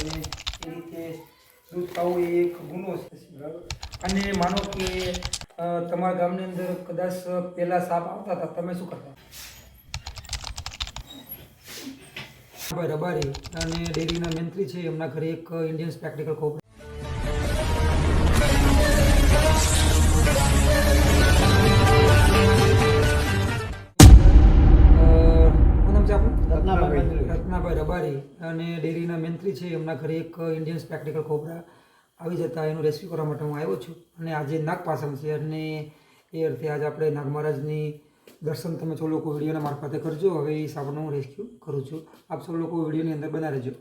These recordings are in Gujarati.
અને એ રીતે દૂધ ખાવું એ એક ગુનો છે. બરાબર અને માનો કે તમારા ગામની અંદર કદાચ પહેલાં સાપ આવતા હતા, તમે શું કરતા? રબારી અને ડેરીના મંત્રી છે, એમના ઘરે એક ઇન્ડિયન સ્પેક્ટિકલ કોબરા અને ડેરીના મંત્રી છે એમના ઘરે એક ઇન્ડિયન સ્પેક્ટિકલ કોબરા આવી જતા એનું રેસ્ક્યુ કરવા માટે હું આવ્યો છું. અને આજે નાગ પાસમ છે અને એ અર્થે આજે આપણે નાગ મહારાજની દર્શન તમે સૌ લોકો વિડીયોના મારફતે કરજો. હવે એ સાપનું હું રેસ્ક્યુ કરું છું. આપ સૌ લોકો વિડીયોની અંદર બના રહેજો.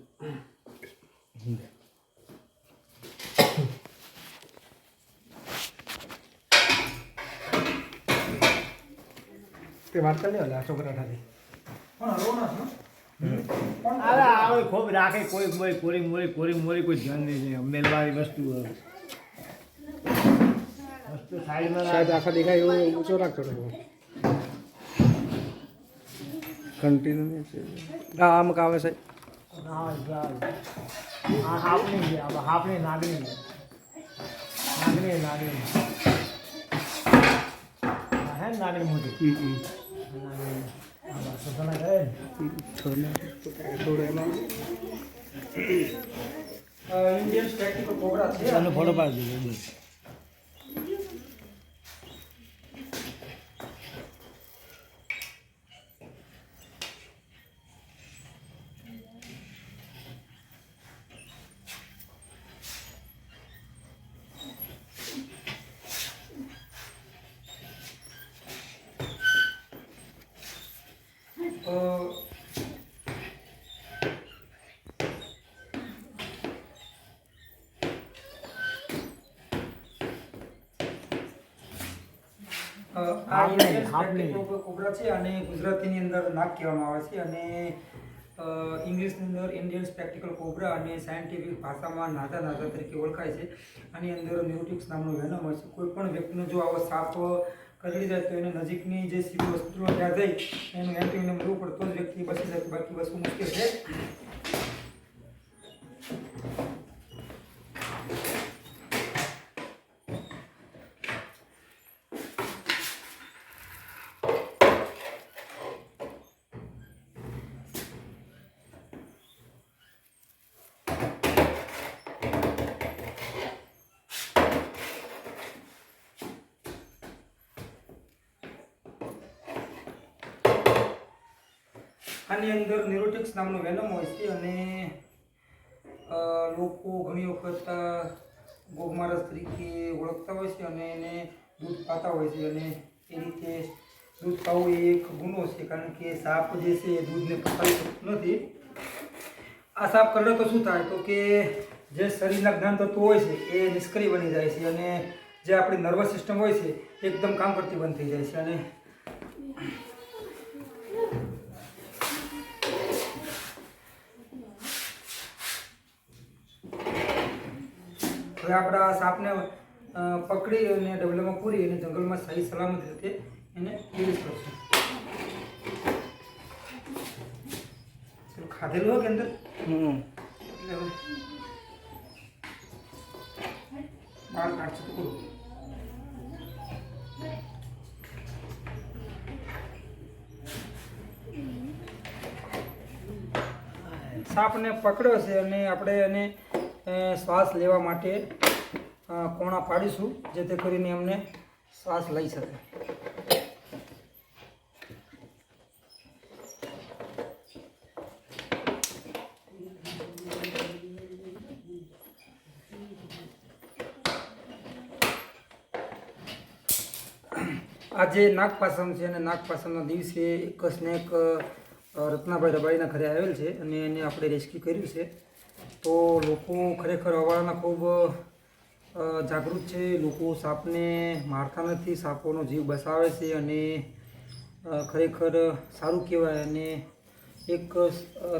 તે વાત કરી લે છોકરા સાથે પણ હલવો ના છો. અરે આવે ખૂબ રાખે કોઈ કોઈ કોરી મોરી કોરી મોરી કોઈ ધ્યાન નહીં છે. મેલવાળી વસ્તુ. વસ્તુ સાઈડમાં સાહેબ આખા દેખાય એવું ઊંચો થોડો કન્ટિન્યુ આ આમ કાવે છે. હાફની છે હાફની નાગણી છે. નાગણી નાગણી. હા નાગણી મોટી? નાગણી. હા બસ તો તને કહે ને થોડું થોડું એમાં ઇન્ડિયન સ્પેક્ટિકલ કોબરા છે તને ફોટો પાડી દીધો આ કોબરા છે અને ગુજરાતીની અંદર નાગ કહેવામાં આવે છે અને ઇંગ્લિશની અંદર ઇન્ડિયન સ્પેક્ટિકલ કોબરા અને સાયન્ટિફિક ભાષામાં નાતા નાતા તરીકે ઓળખાય છે. આની અંદર ન્યુટિક્સ નામનો વેનમ હોય છે. કોઈ પણ વ્યક્તિનો જો આવો સાપ કરડી જાય તો એને નજીકની જે સિવિલ હોસ્પિટલો ત્યાં જઈ એનું એન્ટીવેનમ લેવું પડે તો જ વ્યક્તિ બચી શકે બાકી વસ્તુ મુશ્કેલ છે. આની અંદર ન્યુરોટિક્સ નામનું વેનમ હોય છે અને લોકો ઘણી વખત ગોગમારસ તરીકે ઓળખતા હોય છે અને એને દૂધ પાતા હોય છે અને એ રીતે દૂધ ખાવું એ એક ગુનો છે કારણ કે સાપ જે છે એ દૂધને પચાવી શકતું નથી. આ સાપ કરડે તો શું થાય? તો કે જે શરીરના જ્ઞાન તત્વો હોય છે એ નિષ્ક્રિય બની જાય છે અને જે આપણી નર્વસ સિસ્ટમ હોય છે એકદમ કામ કરતી બંધ થઈ જાય છે અને હવે આપણે આ સાપને પકડી અને ડબલામાં પૂરી અને જંગલમાં સહી સલામત રીતે એને રિલીઝ કરશું ખાધેલું હોય કે અંદર? બહાર કાઢશે તો પૂરું સાપને પકડ્યો છે અને આપણે એને શ્વાસ લેવા માટે કોણા પાડીશું, જેથી કરીને એમને શ્વાસ લઈ શકે. આજે નાગપાસમ છે અને નાગપાસમના દિવસે એક સ્નેક રત્નાભાઈ રબારીના ઘરે આવેલ છે અને એને આપણે રેસ્ક્યુ કર્યું છે. તો લોકો ખરેખર અવાળાના ખૂબ જાગૃત છે. લોકો સાપને મારતા નથી, સાપોનો જીવ બસાવે છે અને ખરેખર સારું કહેવાય અને એક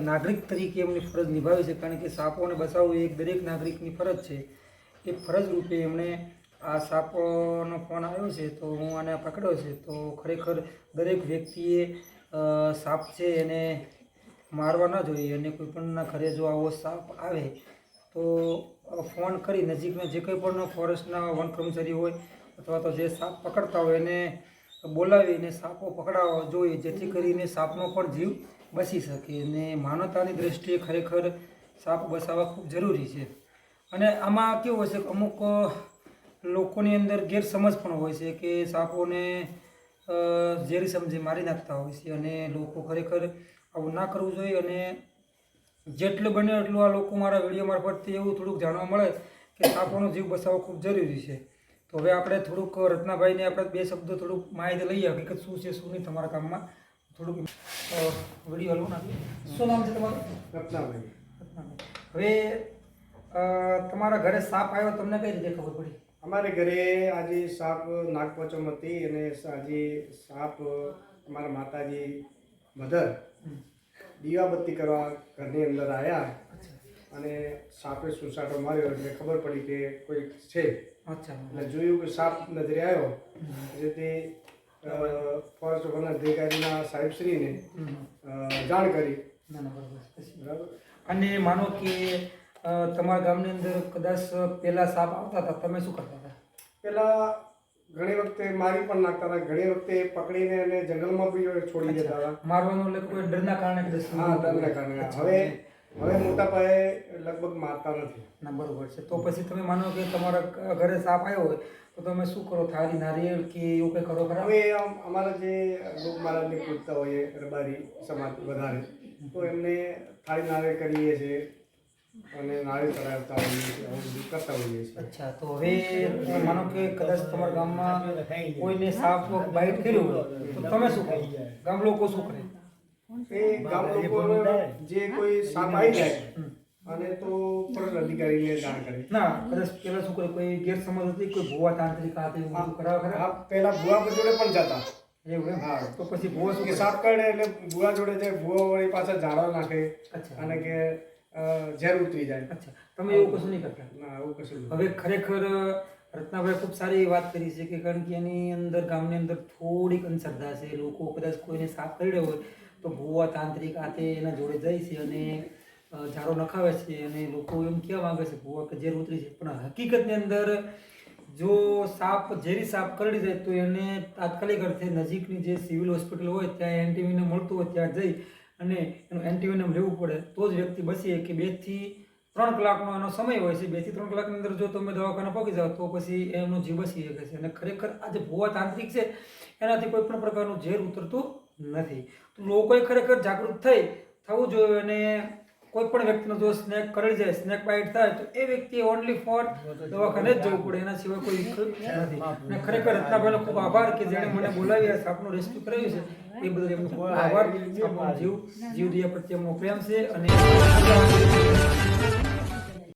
નાગરિક તરીકે એમની ફરજ નિભાવે છે. કારણ કે સાપોને બસાવવું એ દરેક નાગરિકની ફરજ છે. એ ફરજ રૂપે એમણે આ સાપોનો ફોન આવ્યો છે તો હું આને પકડ્યો છે. તો ખરેખર દરેક વ્યક્તિએ સાપ છે એને મારવા ન જોઈએ અને કોઈ પણના ઘરે જો આવો સાપ આવે, તો ફોન કરી નજીકના જે કંઈ પણ ફોરેસ્ટના વન કર્મચારી હોય અથવા તો જે સાપ પકડતા હોય એને બોલાવીને સાપો પકડાવવા જોઈએ, જેથી કરીને સાપનો પણ જીવ બચી શકે. અને માનવતાની દ્રષ્ટિએ ખરેખર સાપ બસાવવા ખૂબ જરૂરી છે. અને આમાં કેવું હોય છે અમુક લોકોની અંદર ગેરસમજ પણ હોય છે કે સાપોને ઝેરી સમજી મારી નાખતા હોય છે અને લોકો ખરેખર આવું ના કરવું જોઈએ અને જેટલું બને એટલું આ લોકો મારા વીડિયો મારફતથી એવું થોડુંક જાણવા મળે કે સાપોનો જીવ બચાવવો ખૂબ જરૂરી છે. તો હવે આપણે થોડુંક રત્નાભાઈને આપણે બે શબ્દો થોડુંક માહિતી લઈએ હકીકત શું છે શું નહીં તમારા કામમાં. થોડુંક વીડિયો હલવું નાખી શું નામ છે તમારું? રત્નાભાઈ. હવે તમારા ઘરે સાપ આવ્યો તમને કઈ રીતે ખબર પડી? અમારે ઘરે આજે સાપ નાગપંચમ હતી અને આજે સાપ અમારા માતાજી મધર દીવાબત્તી કરવા ઘરની અંદર આવ્યા અને સાપે સુસાટો માર્યો એટલે ખબર પડી કે કોઈ છે. અચ્છા. એટલે જોયું કે સાપ નજરે આવ્યો. એટલે તે ફોરેસ્ટ વન અધિકારીના સાહેબશ્રીને જાણ કરી. બરાબર. અને માનો કે તમારા ગામની અંદર કદાચ પહેલાં સાપ આવતા હતા તમે શું કરતા હતા? પેલા ઘણી વખતે મારી પણ નાખતા હતા. ઘણી વખતે પકડીને એને જંગલમાં બી છોડી દેતા હતા. મારવાનું એટલે કોઈ ડરના કારણે હા ડરના કારણે. હવે હવે મોટા પાયે લગભગ મારતા નથી. ના બરોબર છે. તો પછી તમે માનો કે તમારા ઘરે સાપ આવ્યો હોય તો તમે શું કરો? થાળી નારિયેળ કે એવું કંઈ કરો ખરા? હવે અમારા જે લોક મહારાજને પૂછતા હોઈએ રબારી સમાજ વધારે તો એમને થાળી નારે કરીએ છીએ. અને નાળી ચડાવતા હોઈએ છીએ આવું બધું કરતા હોઈએ છીએ. અચ્છા તો હવે માનો કે કદાચ તમારા ગામમાં કોઈને સાપ બાઇટ કર્યું હોય તો તમે શું કરો? ગામ લોકો શું કરે? એ ગામ લોકો જે કોઈ સાપ આવી જાય અને તો ફોરેસ્ટ અધિકારીને જાણ કરે. ના કદાચ પેલા શું કરે કોઈ ગેરસમજ હતી કોઈ ભૂવા તાંત્રિક આ તે બધું ખરા? પેલા પહેલા પર જોડે પણ જતા. એવું હા. તો પછી ભૂવા શું કે કરે? સાપ કરડે એટલે ભુવા જોડે જાય ભુવા વળી પાછા ઝાડો નાખે અને કે ઝેર ઉતરી જાય. અચ્છા. તમે એવું કશું નહીં કરતા? ના એવું કશું હવે ખરેખર રત્નાભાઈ ખૂબ સારી વાત કરી છે કે કારણ કે એની અંદર ગામની અંદર થોડીક અંધશ્રદ્ધા છે. લોકો કદાચ કોઈને સાફ કરડ્યો હોય તો ભૂવા તાંત્રિક આ તે એના જોડે જાય છે અને ઝાડો નખાવે છે અને લોકો એમ કહેવા માંગે છે ભૂવા કે ઝેર ઉતરી છે. પણ હકીકતની અંદર જો સાપ ઝેરી સાપ કરડી જાય તો એને તાત્કાલિક અર્થે નજીકની જે સિવિલ હોસ્પિટલ હોય ત્યાં એન્ટીવીને મળતું હોય ત્યાં જઈ અને એનું એન્ટીવિનમ લેવું પડે, તો જ વ્યક્તિ બચી શકે કે બેથી ત્રણ કલાકનો એનો સમય હોય છે બેથી ત્રણ કલાકની અંદર જો તમે દવાખાને પહોંચી જાઓ, તો પછી એમનો જીવ બચી શકે છે. અને ખરેખર આ જે ભૂવા તાંત્રિક છે, એનાથી કોઈ પણ પ્રકારનું ઝેર ઉતરતું નથી. તો લોકોએ ખરેખર જાગૃત થઈ થવું જોઈએ અને કોઈ પણ વ્યક્તિનો જો સ્નેક કરડી જાય સ્નેક બાઇટ થાય, તો એ વ્યક્તિ ઓનલી ફોર દવાખાને જ જવું પડે. એના સિવાય કોઈ નથી. અને ખરેખર રત્નાભાઈનો ખૂબ આભાર કે જેણે મને બોલાવી, આ સાપનું રેસ્ક્યુ કરાવ્યું છે. એ બદલ એમનો આભાર. જીવ જીવ પ્રત્યે એમનો પ્રેમ છે અને